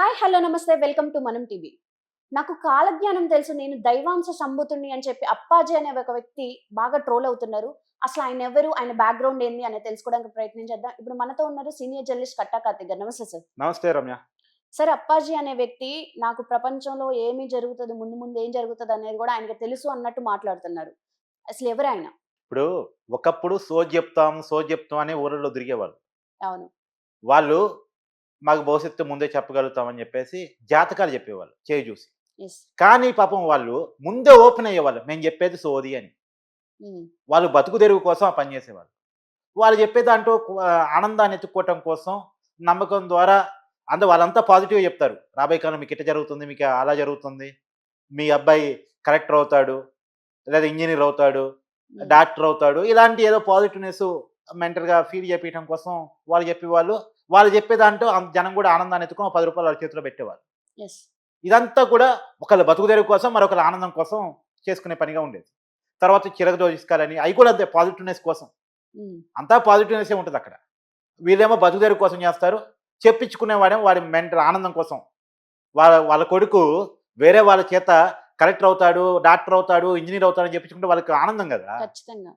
Hi hello నమస్తే welcome to Manam TV. నాకు కాలజ్ఞానం తెలుసు నేను దైవాంశ సంభూతుణ్ణి అని చెప్పి అప్పాజీ అనే ఒక వ్యక్తి బాగా ట్రోల్ అవుతున్నారు. అసలు ఆయన ఎవరు ఆయన బ్యాక్గ్రౌండ్ ఏంది అనేది తెలుసుకోవడానికి ప్రయత్నం చేద్దాం. ఇప్పుడు మనతో ఉన్నారు సీనియర్ జర్నలిస్ట్ కట్టా కార్తిక్ గారు. నమస్తే సార్. నమస్తే రమ్య. సార్ అప్పాజీ అనే వ్యక్తి నాకు ప్రపంచంలో ఏమి జరుగుతుంది ముందు ముందు ఏం జరుగుతుంది అనేది కూడా ఆయనకి తెలుసు అన్నట్టు మాట్లాడుతున్నారు. అసలు ఎవరు ఆయన? ఇప్పుడు ఒకప్పుడు సో చెప్తాం సో చెప్తాం అని ఊళ్ళో తిరిగేవాళ్ళు. అవును. వాళ్ళు మాకు భవిష్యత్తు ముందే చెప్పగలుగుతామని చెప్పేసి జాతకాలు చెప్పేవాళ్ళు చేయి చూసి. కానీ పాపం వాళ్ళు ముందే ఓపెన్ అయ్యేవాళ్ళు మేము చెప్పేది సోది అని. వాళ్ళు బతుకు తెరువు కోసం ఆ పని చేసేవాళ్ళు. వాళ్ళు చెప్పే దాంట్లో ఆనందాన్ని ఎత్తుక్కోవటం కోసం నమ్మకం ద్వారా అందు వాళ్ళంతా పాజిటివ్ చెప్తారు. రాబోయే కాలం మీకు ఇట్ట జరుగుతుంది మీకు అలా జరుగుతుంది మీ అబ్బాయి కలెక్టర్ అవుతాడు లేదా ఇంజనీర్ అవుతాడు డాక్టర్ అవుతాడు ఇలాంటి ఏదో పాజిటివ్నెస్ మెంటల్గా ఫీల్ చేపించడం కోసం వాళ్ళు చెప్పేవాళ్ళు. వాళ్ళు చెప్పే దాంట్లో అంత జనం కూడా ఆనందాన్ని ఎత్తుకొని పది రూపాయలు వాళ్ళ చేతిలో పెట్టేవాళ్ళు ఎస్ ఇదంతా కూడా ఒకళ్ళ బతుకు తెరువు కోసం మరొకళ్ళ ఆనందం కోసం చేసుకునే పనిగా ఉండేది. తర్వాత చిరక దోషిస్కాలని అవి కూడా అంతే పాజిటివ్నెస్ కోసం. అంతా పాజిటివ్నెస్ ఉంటుంది అక్కడ. వీళ్ళేమో బతుకు తెరువు కోసం చేస్తారు. చెప్పించుకునేవాడేమో వాడి మెంటల్ ఆనందం కోసం. వాళ్ళ వాళ్ళ కొడుకు వేరే వాళ్ళ చేత కలెక్టర్ అవుతాడు డాక్టర్ అవుతాడు ఇంజనీర్ అవుతాడు అని చెప్పించుకుంటే వాళ్ళకి ఆనందం కదా.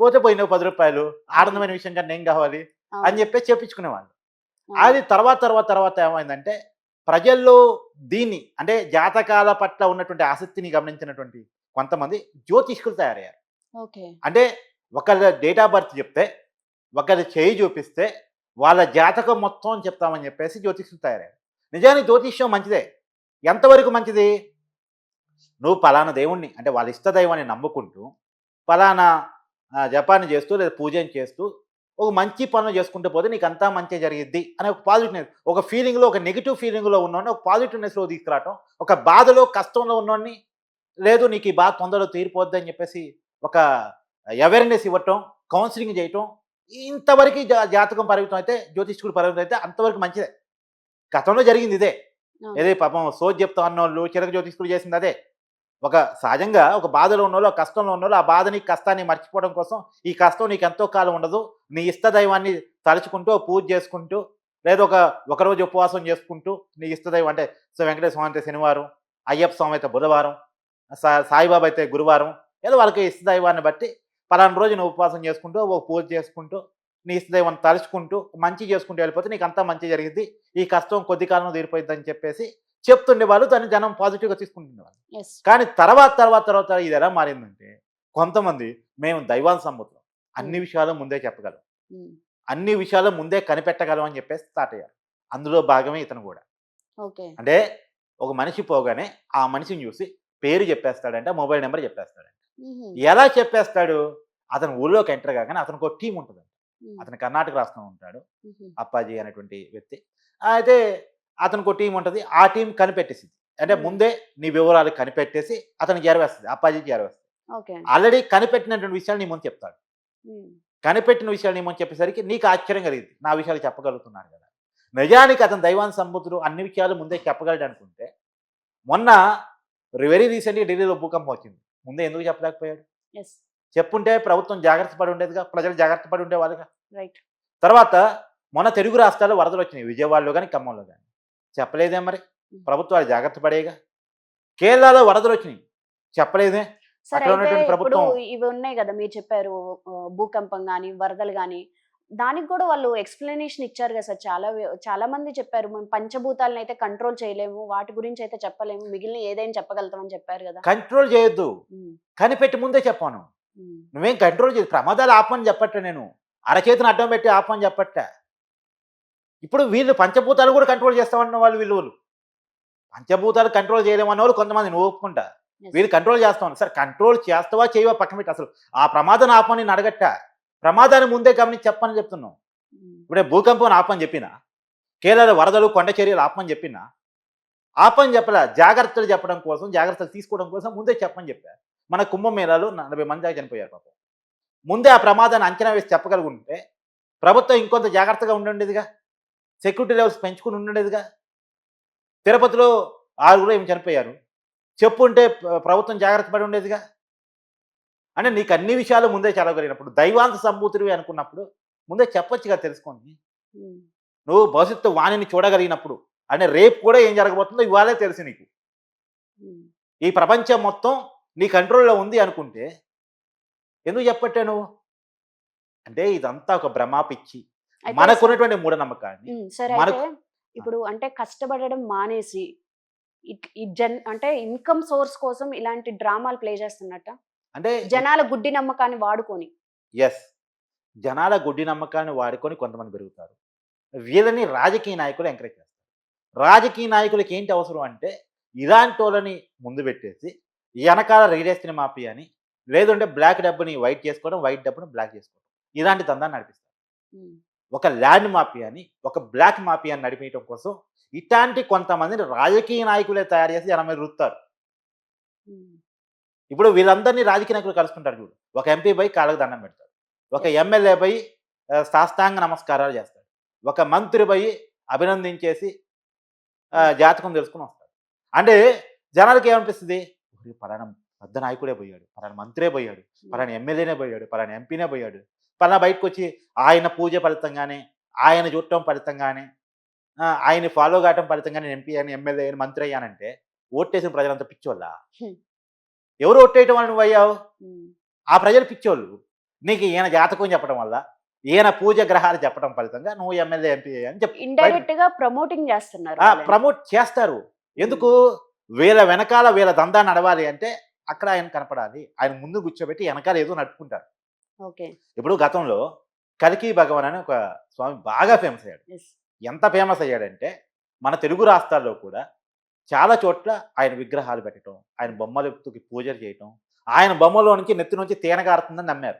పోతే పోయిన పది రూపాయలు ఆనందమైన విషయం కన్నా ఏం కావాలి. అని చెప్పి చెప్పించుకునేవాళ్ళు. అది తర్వాత తర్వాత తర్వాత ఏమైందంటే ప్రజల్లో దీన్ని అంటే జాతకాల పట్ల ఉన్నటువంటి ఆసక్తిని గమనించినటువంటి కొంతమంది జ్యోతిష్కులు తయారయ్యారు. ఓకే. అంటే ఒకళ్ళ డేట్ ఆఫ్ బర్త్ చెప్తే ఒకళ్ళ చేయి చూపిస్తే వాళ్ళ జాతకం మొత్తం చెప్తామని చెప్పేసి జ్యోతిష్కులు తయారయ్యారు. నిజానికి జ్యోతిష్యం మంచిదే. ఎంతవరకు మంచిది? నువ్వు పలానా దేవుణ్ణి అంటే వాళ్ళ ఇష్ట దైవాన్ని నమ్ముకుంటూ పలానా జపాన్ని చేస్తూ లేదా పూజను చేస్తూ ఒక మంచి పనులు చేసుకుంటూ పోతే నీకు అంతా మంచి జరిగిద్ది అనే ఒక పాజిటివ్నెస్ ఒక ఫీలింగ్లో ఒక నెగిటివ్ ఫీలింగ్లో ఉన్నోడిని ఒక పాజిటివ్నెస్లో తీసుకురావటం ఒక బాధలో కష్టంలో ఉన్నోడిని లేదు నీకు ఈ బాధ తొందరలో తీరిపోద్ది అని చెప్పేసి ఒక అవేర్నెస్ ఇవ్వటం కౌన్సిలింగ్ చేయటం ఇంతవరకు జా జాతకం పరిమితం అయితే జ్యోతిష్కుడు పరిమితం అయితే అంతవరకు మంచిదే. గతంలో జరిగింది ఇదే. ఏదే పాపం సోజ్ చెప్తా అన్నోళ్ళు చిరక జ్యోతిష్కుడు చేసింది అదే. ఒక సహజంగా ఒక బాధలో ఉన్నోళ్ళు ఒక కష్టంలో ఉన్నోళ్ళు ఆ బాధని కష్టాన్ని మర్చిపోవడం కోసం ఈ కష్టం నీకు ఎంతో కాలం ఉండదు. నీ ఇష్ట దైవాన్ని తలుచుకుంటూ పూజ చేసుకుంటూ లేదా ఒక ఒకరోజు ఉపవాసం చేసుకుంటూ నీ ఇష్ట దైవం అంటే సో వెంకటేశ్వర స్వామి అయితే శనివారం అయ్యప్ప స్వామి అయితే బుధవారం సా సాయిబాబా అయితే గురువారం ఏదో వాళ్ళకి ఇష్ట దైవాన్ని బట్టి పలానా రోజు నువ్వు ఉపవాసం చేసుకుంటూ ఒక పూజ చేసుకుంటూ నీ ఇష్టదైవాన్ని తలుచుకుంటూ మంచి చేసుకుంటూ వెళ్ళిపోతే నీకు అంతా మంచి జరిగింది ఈ కష్టం కొద్ది కాలంలో తీరిపోయింది చెప్పేసి చెప్తుండే వాళ్ళు దాన్ని జనం పాజిటివ్గా తీసుకుంటుండేవాళ్ళు. కానీ తర్వాత తర్వాత తర్వాత ఇది ఎలా మారిందంటే కొంతమంది మేము దైవాన్ని సమ్ముతాం అన్ని విషయాలు ముందే చెప్పగలం. అన్ని విషయాలు ముందే కనిపెట్టగలం అని చెప్పేసి స్టార్ట్ అయ్యారు. అందులో భాగమే ఇతను కూడా. అంటే ఒక మనిషి పోగానే ఆ మనిషిని చూసి పేరు చెప్పేస్తాడంటే మొబైల్ నెంబర్ చెప్పేస్తాడంట. ఎలా చెప్పేస్తాడు? అతను ఊళ్ళోకి ఎంటర్ కాగానే అతనికి ఒక టీం ఉంటుంది అతను కర్ణాటక రాష్ట్రం ఉంటాడు. అప్పాజీ అనేటువంటి వ్యక్తి. అయితే అతనికి ఒక టీం ఉంటుంది. ఆ టీం కనిపెట్టేసింది. అంటే. ముందే నీ వివరాలు కనిపెట్టేసి అతనికి చేరవేస్తుంది. అప్పాజీకి చేరవేస్తుంది. ఆల్రెడీ కనిపెట్టినటువంటి విషయాలు నీ ముందు చెప్తాడు. కనిపెట్టిన విషయాలు నీ ముందు చెప్పేసరికి నీకు ఆశ్చర్యం కలిగింది. నా విషయాలు చెప్పగలుగుతున్నాడు కదా. నిజానికి అతను దైవాన్ సంబుద్ధుడు అన్ని విషయాలు ముందే చెప్పగలడు అనుకుంటే మొన్న వెరీ రీసెంట్గా ఢిల్లీలో భూకంపం వచ్చింది. ముందే ఎందుకు చెప్పలేకపోయాడు? చెప్పుంటే ప్రభుత్వం జాగ్రత్త పడి ఉండేదిగా ప్రజలు జాగ్రత్త పడి ఉండేవాళ్ళుగా. తర్వాత మొన్న తెలుగు రాష్ట్రాల్లో వరదలు వచ్చినాయి. విజయవాడలో కానీ ఖమ్మంలో కానీ చెప్పలేదే మరి? ప్రభుత్వాలు జాగ్రత్త పడేగా. కేరళలో వరదలు వచ్చినాయి. చెప్పలేదే? అక్కడ ఉన్నటువంటి ప్రభుత్వం- ఇవి ఉన్నాయి కదా మీరు చెప్పారు భూకంపం కానీ వరదలు కానీ దానికి కూడా వాళ్ళు ఎక్స్ప్లెనేషన్ ఇచ్చారు కదా సార్. చాలా చాలా మంది చెప్పారు. మేము పంచభూతాలను అయితే కంట్రోల్ చేయలేము. వాటి గురించి అయితే చెప్పలేము. మిగిలిన ఏదైనా చెప్పగలుగుతామని చెప్పారు కదా. కంట్రోల్ చేయొద్దు. కనిపెట్టి ముందే చెప్పాను. నువ్వేం కంట్రోల్ చేయదు ప్రమాదాలు ఆపమని చెప్పట్ట నేను. అరచేతిని అడ్డం పెట్టి ఆపమని చెప్పట్ట ఇప్పుడు వీళ్ళు పంచభూతాలు కూడా కంట్రోల్ చేస్తామన్న వాళ్ళు వీళ్ళు పంచభూతాలు కంట్రోల్ చేయలేమన్న వాళ్ళు కొంతమంది నువ్వు ఒప్పుకుంటా. వీళ్ళు కంట్రోల్ చేస్తాం సార్ కంట్రోల్ చేస్తావా చేయవా పక్కన పెట్టి. అసలు ఆ ప్రమాదాన్ని ఆపమని నేను అడగట్ట. ప్రమాదాన్ని ముందే గమనించి చెప్పని చెప్తున్నావు. ఇప్పుడే భూకంపం ఆపని చెప్పిన? కేరళ వరదలు కొండ చర్యలు ఆపమని చెప్పిన? ఆపని చెప్పలే. జాగ్రత్తలు చెప్పడం కోసం జాగ్రత్తలు తీసుకోవడం కోసం ముందే చెప్పని చెప్పా. మన కుంభమేళాలు నలభై మంది దాకా చనిపోయారు పాపం. ముందే ఆ ప్రమాదాన్ని అంచనా వేసి చెప్పగలుగుంటే ప్రభుత్వం ఇంకొంత జాగ్రత్తగా ఉండుండేదిగా. సెక్యూరిటీ లెవెల్స్ పెంచుకుని ఉండుండేదిగా తిరుపతిలో ఆరుగురు ఏమి చనిపోయారు. చెప్పుంటే ప్ర- ప్రభుత్వం జాగ్రత్త పడి ఉండేదిగా. అంటే నీకు అన్ని విషయాలు ముందే చదవగలిగినప్పుడు దైవాంత సంభూతుడివి అనుకున్నప్పుడు ముందే చెప్పొచ్చుగా తెలుసుకోండి నువ్వు భవిష్యత్తు వాణిని చూడగలిగినప్పుడు అంటే రేపు కూడా ఏం జరగబోతుందో ఇవాళే తెలుసు నీకు. ఈ ప్రపంచం మొత్తం నీ కంట్రోల్లో ఉంది అనుకుంటే ఎందుకు చెప్పట్టే నువ్వు? అంటే ఇదంతా ఒక భ్రమ పిచ్చి. మనకున్నటువంటి మూఢనమ్మకాన్ని ఉమ్, సరే మనకు- ఇప్పుడు అంటే కష్టపడడం మానేసి జన్ అంటే ఇన్కమ్ సోర్స్ కోసం ఇలాంటి డ్రామాలు ప్లే చేస్తున్నట్ట? అంటే జనాల గుడ్డి నమ్మకాన్ని వాడుకొని. ఎస్ జనాల గుడ్డి నమ్మకాన్ని వాడుకొని కొంతమంది పెరుగుతారు. వీళ్ళని రాజకీయ నాయకులు ఎంకరేజ్ చేస్తారు. రాజకీయ నాయకులకి ఏంటి అవసరం అంటే ఇలాంటి వాళ్ళని ముందు పెట్టేసి ఈ వెనకాల రియల్ మాఫియా అని లేదంటే బ్లాక్ డబ్బుని వైట్ చేసుకోవడం వైట్ డబ్బుని బ్లాక్ చేసుకోవడం ఇలాంటి దందాన్ని నడిపిస్తారు. ఒక ల్యాండ్ మాఫియాని ఒక బ్లాక్ మాఫియాని నడిపించడం కోసం ఇట్లాంటి కొంతమందిని రాజకీయ నాయకులే తయారు చేసి జనం మీద రుత్తారు. ఇప్పుడు వీళ్ళందరినీ రాజకీయ నాయకులు కలుసుకుంటారు చూడు. ఒక ఎంపీ పై కాళ్ళకు దండం పెడతాడు. ఒక ఎమ్మెల్యే పై సాష్టాంగ నమస్కారాలు చేస్తాడు. ఒక మంత్రి పై అభినందించేసి ఆ, జాతకం తెలుసుకుని వస్తాడు. అంటే జనాలకి ఏమనిపిస్తుంది? "ఒరే, పలానా పెద్ద నాయకుడే పోయాడు. పలానా మంత్రే పోయాడు. పలానా ఎమ్మెల్యేనే పోయాడు. పలానా ఎంపీనే పోయాడు. పలానా బయటకు వచ్చి ఆయన పూజ ఫలితంగానే ఆయన చూడటం ఫలితంగానే ఆ, ఆయన్ని ఫాలో కావటం ఫలితంగానే ఎంపీ అని ఎమ్మెల్యే అని మంత్రి అయ్యానంటే ఓట్టేసిన ప్రజలంతా పిచ్చోళ్ళ. ఎవరు ఓట్టేయటం వల్ల నువ్వు అయ్యావు? ఆ ప్రజలు పిచ్చోళ్ళు. నీకు ఈయన జాతకం చెప్పడం వల్ల ఈయన పూజ గ్రహాలు చెప్పడం ఫలితంగా నువ్వు ఎమ్మెల్యే ఎంపీ అని చెప్పి ఇండైరెక్ట్గా ప్రమోటింగ్ చేస్తున్నారు. ప్రమోట్ చేస్తారు. ఎందుకు? వీళ్ళ వెనకాల వీళ్ళ దందా నడవాలి అంటే అక్కడ ఆయన కనపడాలి. ఆయన ముందు కూర్చోబెట్టి వెనకాల ఏదో నడుపుకుంటారు. ఇప్పుడు గతంలో కలికి భగవాన్ అని ఒక స్వామి బాగా ఫేమస్ అయ్యాడు. ఎంత ఫేమస్ అయ్యాడంటే మన తెలుగు రాష్ట్రాల్లో కూడా చాలా చోట్ల ఆయన విగ్రహాలు పెట్టడం ఆయన బొమ్మలకి పూజలు చేయటం ఆయన బొమ్మలో నుంచి నెత్తి నుంచి తేనె కారుతుందని నమ్మారు.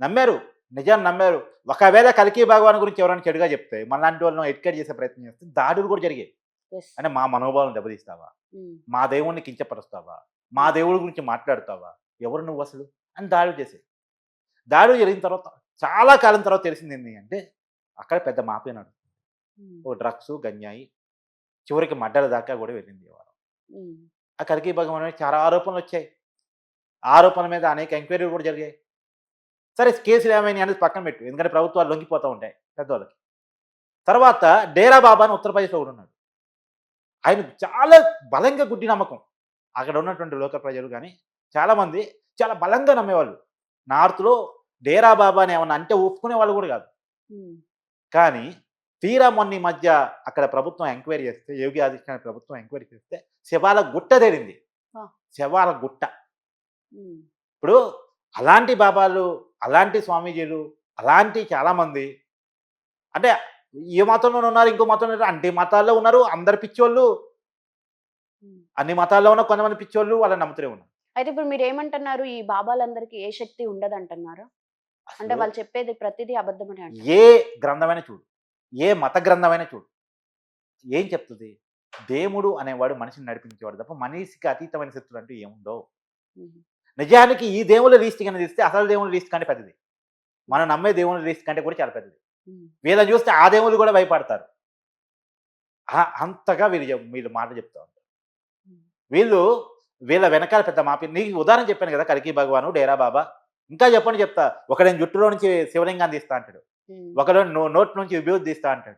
నమ్మారు. నిజాన్ని నమ్మారు. ఒకవేళ కలికి భగవాన్ గురించి ఎవరైనా చెడుగా చెప్తే మనలాంటి వాళ్ళని ఎడ్యుకేట్ చేసే ప్రయత్నం చేస్తే దాడులు కూడా జరిగాయి. అంటే మా మనోభావం దెబ్బతీస్తావా? మా దేవుణ్ణి కించపరుస్తావా? మా దేవుడి గురించి మాట్లాడుతావా? ఎవరు నువ్వు అసలు? అని దాడులు చేసే దాడులు జరిగిన తర్వాత చాలా కాలం తర్వాత తెలిసింది ఏంటి అంటే అక్కడ పెద్ద మాఫియా నడుస్తుంది. ఓ డ్రగ్స్ గంజాయి చివరికి మడ్డల దాకా కూడా వెళ్ళింది వారం. ఆ కలికి భగవాన్ చాలా ఆరోపణలు వచ్చాయి. ఆరోపణల మీద అనేక ఎంక్వైరీలు కూడా జరిగాయి. సరే కేసులు ఏమైనా అనేది పక్కన పెట్టు. ఎందుకంటే ప్రభుత్వాలు లొంగిపోతూ ఉంటాయి పెద్దవాళ్ళకి తర్వాత డేరా బాబా అని ఉత్తరప్రదేశ్లో కూడా ఉన్నాడు. ఆయన చాలా బలంగా గుడ్డి నమ్మకం. అక్కడ ఉన్నటువంటి లోకల్ ప్రజలు కానీ చాలామంది చాలా బలంగా నమ్మేవాళ్ళు. నార్త్లో డేరా బాబా అని ఏమన్నా అంటే ఒప్పుకునే వాళ్ళు కూడా కాదు. కానీ తీరా మొన్న మధ్య అక్కడ ప్రభుత్వం ఎంక్వైరీ చేస్తే యోగి ఆదిత్యనాథ్ ప్రభుత్వం ఎంక్వైరీ చేస్తే శవాల గుట్ట తేలింది. ఆ. శవాల గుట్ట. ఇప్పుడు అలాంటి బాబాలు అలాంటి స్వామీజీలు అలాంటి చాలామంది అంటే ఏ మతంలో ఉన్నారు ఇంకో మతంలో ఉన్నారు అన్ని మతాల్లో ఉన్నారు అందరు పిచ్చోళ్ళు. అన్ని మతాల్లో ఉన్న కొంతమంది పిచ్చోళ్ళు వాళ్ళని నమ్ముతూనే ఉన్నారు. అయితే ఇప్పుడు మీరు ఏమంటున్నారు ఈ బాబాలందరికీ ఏ శక్తి ఉండదు అంటున్నారు అంటే వాళ్ళు చెప్పేది ప్రతిదీ అబద్ధమని ఏ గ్రంథమైనా చూడు. ఏ మత గ్రంథమైనా చూడు. ఏం చెప్తుంది? దేవుడు అనేవాడు మనిషిని నడిపించేవాడు తప్ప మనిషికి అతీతమైన శక్తులు అంటూ ఏముండవు. ఉమ్, నిజానికి ఈ దేవుళ్ళ లీస్ట్ కింద తీస్తే అసలు దేవుళ్ళ లీస్ట్ కంటే పెద్దది. మనం నమ్మే దేవుళ్ళ లీస్ట్ కంటే కూడా చాలా పెద్దది. వీళ్ళని చూస్తే ఆ దేవుళ్ళు కూడా భయపడతారు. అంతగా వీళ్ళు వీళ్ళు మాట చెప్తా ఉంటారు. వీళ్ళు వీళ్ళ వెనకాల పెద్ద మాపి నీకు ఉదాహరణ చెప్పాను కదా కలికి భగవాను డేరా బాబా. ఇంకా చెప్పండి చెప్తా. ఒకడేం జుట్టులో నుంచి శివలింగాన్ని తీస్తా అంటాడు. ఒకడు నో- నోట్ నుంచి విభూతి తీస్తా అంటాడు.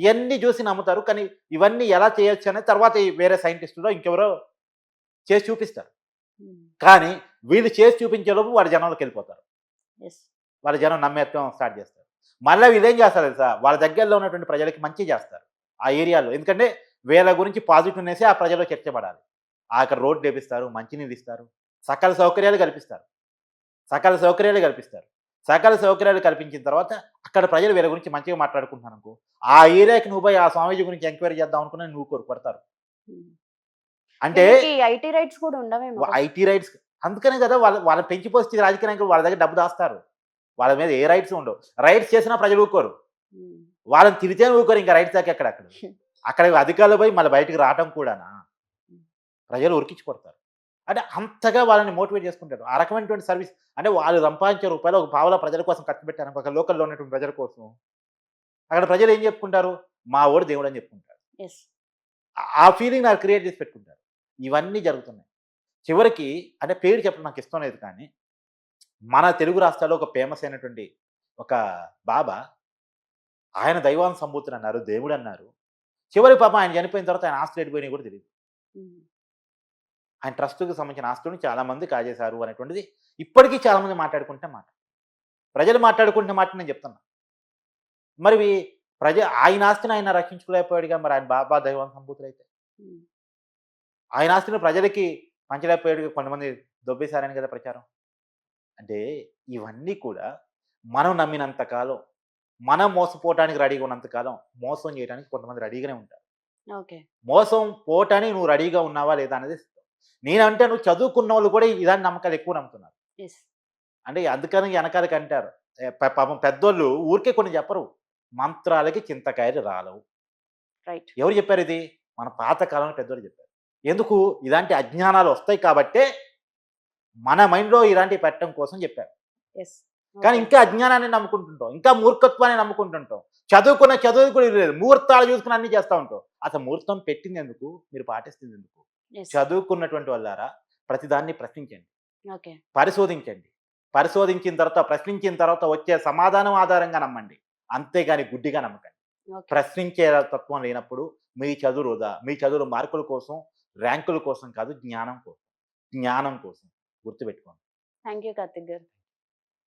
ఇవన్నీ చూసి నమ్ముతారు కానీ ఇవన్నీ ఎలా చేయొచ్చు అనేది తర్వాత వేరే సైంటిస్టులో ఇంకెవరో చేసి చూపిస్తారు. కానీ వీళ్ళు చేసి చూపించే లోపు వాడి జనంలోకి వెళ్ళిపోతారు. వాళ్ళ జనం నమ్మేత్వం స్టార్ట్ చేస్తారు. మళ్ళీ వీళ్ళు ఏం చేస్తారు తెలుసా? వాళ్ళ దగ్గరలో ఉన్నటువంటి ప్రజలకి మంచి చేస్తారు. ఆ ఏరియాలో. ఎందుకంటే వీళ్ళ గురించి పాజిటివ్నెస్ ఆ ప్రజల్లో చర్చపడాలి ఆ అక్కడ రోడ్డు వేపిస్తారు మంచినీళ్ళు ఇస్తారు సకల సౌకర్యాలు కల్పిస్తారు. సకల సౌకర్యాలు కల్పిస్తారు. సకల సౌకర్యాలు కల్పించిన తర్వాత అక్కడ ప్రజలు వీళ్ళ గురించి మంచిగా మాట్లాడుకుంటున్నారు అనుకో ఆ ఏరియాకి నువ్వు పోయి ఆ స్వామీజీ గురించి ఎంక్వైరీ చేద్దాం అనుకున్నా నువ్వు కోరుపడతారు ఉమ్. అంటే ఐటీ రైట్స్ కూడా ఉండవేమో? ఐటీ రైట్స్ అందుకనే కదా వాళ్ళ వాళ్ళని పెంచిపోస్తే రాజకీయ నాయకులు వాళ్ళ దగ్గర డబ్బు దాస్తారు. వాళ్ళ మీద ఏ రైట్స్ ఉండవు. రైట్స్ చేసినా ప్రజలు ఊరుకోరు వాళ్ళని తిరిగితేనే ఊరుకోరు ఇంకా రైట్స్ దాకా ఎక్కడ అక్కడ అక్కడ అధికారులు పోయి మళ్ళీ బయటకు రావటం కూడానా? ప్రజలు ఉరికించి కొడతారు అంటే అంతగా వాళ్ళని మోటివేట్ చేసుకుంటారు. ఆ రకమైనటువంటి సర్వీస్ అంటే వాళ్ళు సంపాదించే రూపాయలు ఒక పావుల ప్రజల కోసం ఖర్చు పెట్టారు. ఒక లోకల్లో ఉన్నటువంటి ప్రజల కోసం. అక్కడ ప్రజలు ఏం చెప్పుకుంటారు? మా ఓడి దేవుడు అని చెప్పుకుంటారు. ఆ- ఫీలింగ్ నాకు క్రియేట్ చేసి పెట్టుకుంటారు. ఇవన్నీ జరుగుతున్నాయి. చివరికి అంటే పేరు చెప్పడం నాకు ఇష్టం లేదు కానీ మన తెలుగు రాష్ట్రాల్లో ఒక ఫేమస్ అయినటువంటి ఒక బాబా ఆయన దైవాన్ని సంబూతుని అన్నారు. దేవుడు అన్నారు. చివరి పాపం ఆయన చనిపోయిన తర్వాత ఆయన ఆస్తులు ఎడిపోయినాయి కూడా తెలియదు. ఆయన ట్రస్ట్కి సంబంధించిన ఆస్తులను చాలా మంది కాజేశారు అనేటువంటిది ఇప్పటికీ చాలా మంది మాట్లాడుకుంటే మాట. ప్రజలు మాట్లాడుకుంటే మాట నేను చెప్తున్నా. మరి ప్రజ ఆయన ఆస్తిని ఆయన రక్షించుకోలేకపోయాడుగా మరి ఆయన బాబా దైవం సంభూతులు అయితే ఉమ్. ఆయన ఆస్తిని ప్రజలకి పంచలేకపోయాడుగా కొంతమంది దొబ్బేశారని కదా ప్రచారం. అంటే ఇవన్నీ కూడా మనం నమ్మినంత కాలం మనం మోసపోవటానికి రెడీగా ఉన్నంత కాలం మోసం చేయడానికి కొంతమంది రెడీగానే ఉంటారు. ఓకే. మోసం పోవటానికి నువ్వు రెడీగా ఉన్నావా లేదా అనేది నేనంటే నువ్వు చదువుకున్న వాళ్ళు కూడా ఇదాన్ని నమ్మకాలు ఎక్కువ నమ్ముతున్నారు. అంటే అందుకని వెనకాలకి అంటారు పాపం పెద్దోళ్ళు ఊరికే కొన్ని చెప్పరు. మంత్రాలకి చింతకాయలు రాలవు. రైట్ ఎవరు చెప్పారు ఇది? మన పాతకాలంలో పెద్దోళ్ళు చెప్పారు. ఎందుకు? ఇలాంటి అజ్ఞానాలు వస్తాయి కాబట్టే మన మైండ్లో ఇలాంటివి పెట్టడం కోసం చెప్పారు. కానీ ఇంకా అజ్ఞానాన్ని నమ్ముకుంటుంటాం. ఇంకా మూర్ఖత్వాన్ని నమ్ముకుంటుంటాం. చదువుకున్న చదువు కూడా లేదు. ముహూర్తాలు చూసుకుని అన్ని చేస్తూ ఉంటాం. అసలు ముహూర్తం పెట్టింది ఎందుకు మీరు పాటిస్తుంది ఎందుకు చదువుకున్నటువంటి వాళ్ళారా? ప్రతిదాన్ని ప్రశ్నించండి. పరిశోధించండి. పరిశోధించిన తర్వాత ప్రశ్నించిన తర్వాత వచ్చే సమాధానం ఆధారంగా నమ్మండి. అంతేగాని గుడ్డిగా నమ్మకండి. ప్రశ్నించే తత్వం లేనప్పుడు మీ చదువు వృధా. మీ చదువులు మార్కుల కోసం ర్యాంకుల కోసం కాదు జ్ఞానం కోసం. జ్ఞానం కోసం గుర్తుపెట్టుకోండి. థ్యాంక్ యూ కార్తిక్ గారు.